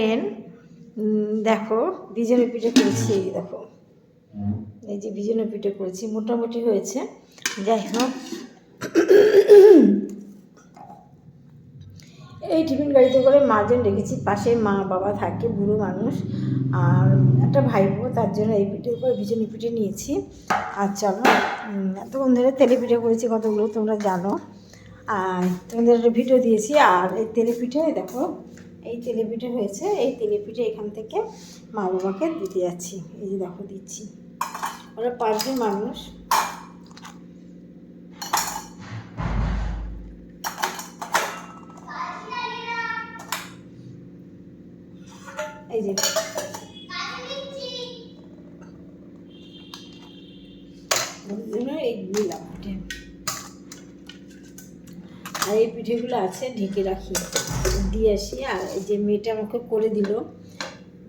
Friend দেখো বিজনের পিঠে করেছি, দেখো। এই যে বিজনের পিঠে করেছি, মোটামুটি হয়েছে। যাই হোক। এই টিফিন গাড়িতে করে মাজন রেখেছি পাশে মা বাবা থাকে, বুড়ো মানুষ। আর একটা ভাইপো, তার জন্য এই পিঠে করে বিজনি পিঠে নিয়েছি। আর চলো এতক্ষণ ধরে তেলে পিঠে করেছি কতগুলো তোমরা জানো। আর তোমাদের ভিডিও দিয়েছি, আর এই তেলে পিঠে, দেখো এই তেলে পিঠে হয়েছে, এই তেলে পিঠে এখান থেকে মা বাবাকে দিতে যাচ্ছি। এই যে দেখো দিচ্ছি। ওরা পাঁচজন মানুষ। এই যে। এই পিঠে আর এই পিঠেগুলো আছে, ঢেকে রাখি, দিয়ে আসি। আর যে মেয়েটা আমাকে করে দিল,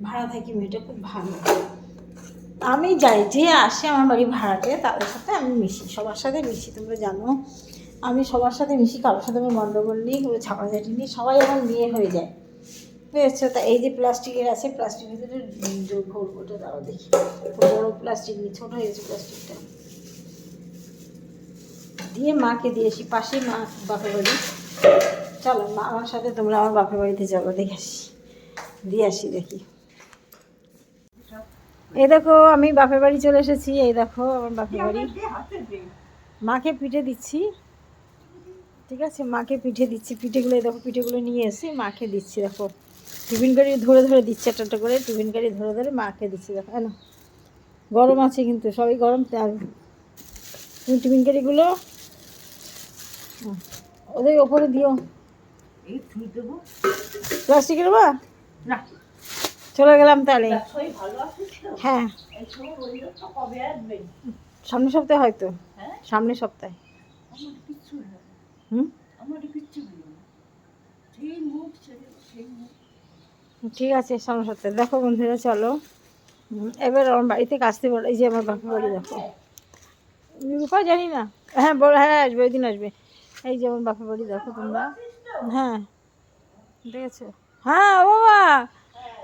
ভাড়া থাকি মেয়েটা খুব ভালো। আমি যাই, যে আসে আমার বাড়ি ভাড়াতে, তাদের সাথে আমি মিশি, সবার সাথে মিশি, তোমরা জানো। আমি সবার সাথে মিশি, কারোর সাথে আমি গন্ডগোল নিই, কোনো ঝগড়াঝাটি নিই, সবাই আমার বিয়ে হয়ে যায়। বুঝেছ? তা এই যে প্লাস্টিকের আছে, প্লাস্টিকের ভিতরে যোগ ভরবো ওটা দাঁড়াও দেখি। বড়ো প্লাস্টিক নিয়ে ছোটো হয়ে গেছে প্লাস্টিকটা। দিয়ে মাকে দিয়ে আসি পাশে মা বাপের বাড়ি। চলো মা আমার সাথে তোমরা আমার বাপের বাড়িতে চলো দেখে আসি। দিয়ে আসি দেখি। এই দেখো আমি বাপের বাড়ি চলে এসেছি এই দেখো আমার বাপের বাড়ি। মাকে পিঠে দিচ্ছি। ঠিক আছে মাকে পিঠে দিচ্ছি পিঠেগুলো এই দেখো পিঠেগুলো নিয়ে এসে মাকে দিচ্ছি দেখো। টিফিন গাড়ি ধরে ধরে দিচ্ছে একটা একটা করে টিফিন গাড়ি ধরে ধরে মাকে দিচ্ছি দেখো হ্যাঁ গরম আছে কিন্তু সবই গরম তুমি টিফিন গাড়িগুলো ওদের ওপরে দিও। প্লাস্টিকের বা চলে গেলাম তাহলে। হ্যাঁ। সামনের সপ্তাহে হয়তো। হ্যাঁ? সামনের সপ্তাহে। হুম? ঠিক আছে সামনের সপ্তাহে। দেখো বন্ধুরা চলো। এবার আমার বাড়িতে আসতে বলো এই যে আমার বাপের বাড়ি দেখো। রূপা জানি না। হ্যাঁ বলো হ্যাঁ আসবে ওই দিন আসবে। এই যে আমার বাপের বাড়ি দেখো তোমরা। হ্যাঁ। দেখেছ? হ্যাঁ ও বাবা।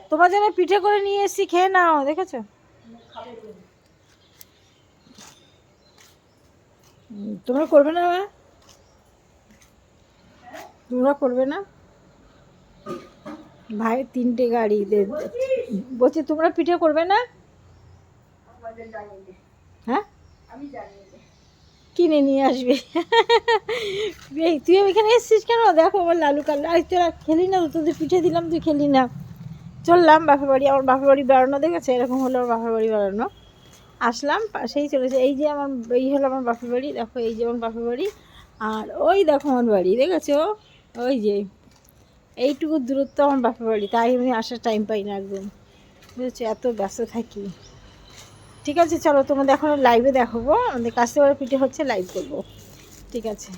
তোমার জন্য পিঠে করে নিয়ে এসেছি খেয়ে নাও দেখেছ? তোমরা করবে না মা? তোমরা করবে না? ভাই তিনটে গাড়ি দে- বলছি তোমরা পিঠে করবে না? হ্যাঁ? কিনে নিয়ে আসবে। এই, তুই এখানে এসেছিস কেন? দেখো আমার লালু কাল। আজ তোরা খেলি না তোদের পিঠে দিলাম, তুই খেলি না। চললাম বাপের বাড়ি, আমার বাপের বাড়ি বেড়ানো দেখেছে? এরকম হলো আমার বাপের বাড়ি বেড়ানো। আসলাম সেই চলেছে। এই যে আমার, এই হলো আমার বাপের বাড়ি, দেখো এই যে আমার বাপের বাড়ি। আর ওই দেখো আমার বাড়ি, দেখেছ? ওই যে, এইটুকু দূরত্ব আমার বাপের বাড়ি। তাই আমি আসার টাইম পাই না একদম। বুঝেছ? এত ব্যস্ত থাকি। ঠিক আছে, চলো তোমাদের এখন লাইভে দেখাবো। আমাদের কাছে পিঠে হচ্ছে লাইভ করব। ঠিক আছে।